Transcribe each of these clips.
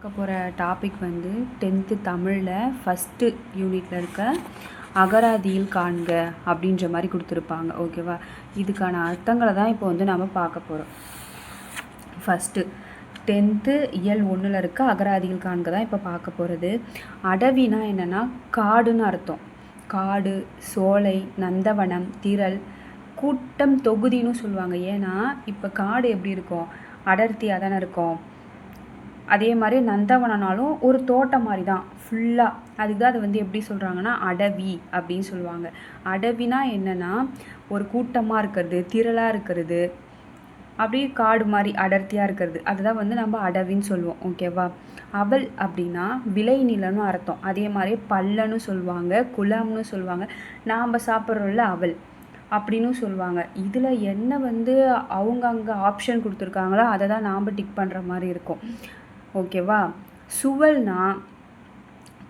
பார்க்க போகிற டாபிக் வந்து டென்த்து தமிழில் ஃபஸ்ட்டு யூனிட்டில் இருக்க அகராதியில் காண்க அப்படின்ற மாதிரி கொடுத்துருப்பாங்க. ஓகேவா இதுக்கான அர்த்தங்களை தான் இப்போ வந்து நம்ம பார்க்க போகிறோம் ஃபஸ்ட்டு டென்த்து இயல் ஒன்றில் இருக்க அகராதியில் காண்க தான் இப்போ பார்க்க போகிறது அடவினா என்னென்னா காடுன்னு அர்த்தம். காடு சோலை நந்தவனம் திரள் கூட்டம் தொகுதின்னு சொல்லுவாங்க. ஏன்னா இப்போ காடு எப்படி இருக்கும்? அடர்த்தியாக தானே இருக்கும். அதே மாதிரி நந்தவனனாலும் ஒரு தோட்டம் மாதிரி தான் ஃபுல்லாக அதுக்கு தான் அது வந்து எப்படி சொல்கிறாங்கன்னா அடவி அப்படின்னு சொல்லுவாங்க. அடவினா என்னென்னா ஒரு கூட்டமாக இருக்கிறது திரளாக இருக்கிறது அப்படியே காடு மாதிரி அடர்த்தியாக இருக்கிறது. அதுதான் வந்து நம்ம அடவின்னு சொல்லுவோம் ஓகேவா அவள் அப்படின்னா விளைநிலன்னு அர்த்தம். அதே மாதிரி பல்லன்னு சொல்லுவாங்க குளம்னு சொல்லுவாங்க. நாம் சாப்பிட்றோம்ல அவல் அப்படின்னு சொல்லுவாங்க. இதில் என்ன வந்து அவங்க அங்கே ஆப்ஷன் கொடுத்துருக்காங்களோ அதை தான் நாம் டிக் பண்ணுற மாதிரி இருக்கும். ஓகேவா? சுவல்னா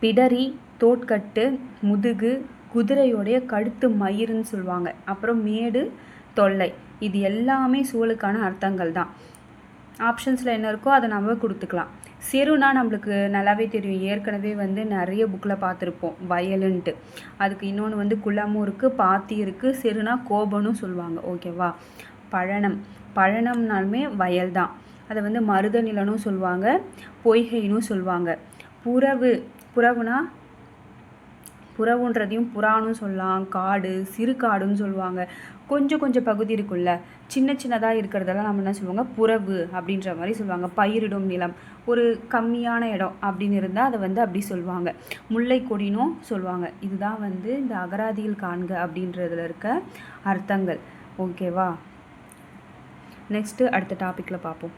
பிடரி தோட்கட்டு முதுகு குதிரையோடைய கழுத்து மயிருன்னு சொல்லுவாங்க. அப்புறம் மேடு தொல்லை. இது எல்லாமே சுவலுக்கான அர்த்தங்கள் தான். ஆப்ஷன்ஸில் என்ன இருக்கோ அதை நம்ம கொடுத்துக்கலாம். செருனா நம்மளுக்கு நல்லாவே தெரியும். ஏற்கனவே வந்து நிறைய புக்கில் பார்த்துருப்போம். வயலுன்ட்டு. அதுக்கு இன்னொன்று வந்து குளமும் இருக்குது பாத்தி இருக்குது செருனா கோபனும் சொல்லுவாங்க. ஓகேவா? பழனம். பழனம்னாலுமே வயல் தான். அதை வந்து மருத நிலனும் சொல்லுவாங்க பொய்கைன்னு சொல்லுவாங்க புறவு புறவுனா புறவுன்றதையும் புறானும் சொல்லலாம் காடு சிறு காடுன்னு சொல்லுவாங்க கொஞ்சம் கொஞ்சம் பகுதி இருக்குல்ல சின்ன சின்னதாக இருக்கிறதெல்லாம் நம்ம என்ன சொல்லுவாங்க? புறவு அப்படின்ற மாதிரி சொல்லுவாங்க. பயிரிடும் நிலம் ஒரு கம்மியான இடம் அப்படின்னு இருந்தால் அதை வந்து அப்படி சொல்லுவாங்க முல்லை கொடினும் சொல்லுவாங்க இதுதான் வந்து இந்த அகராதியில் காண்க அப்படின்றதுல இருக்க அர்த்தங்கள். ஓகேவா? நெக்ஸ்ட்டு அடுத்த டாப்பிக்கில் பார்ப்போம்.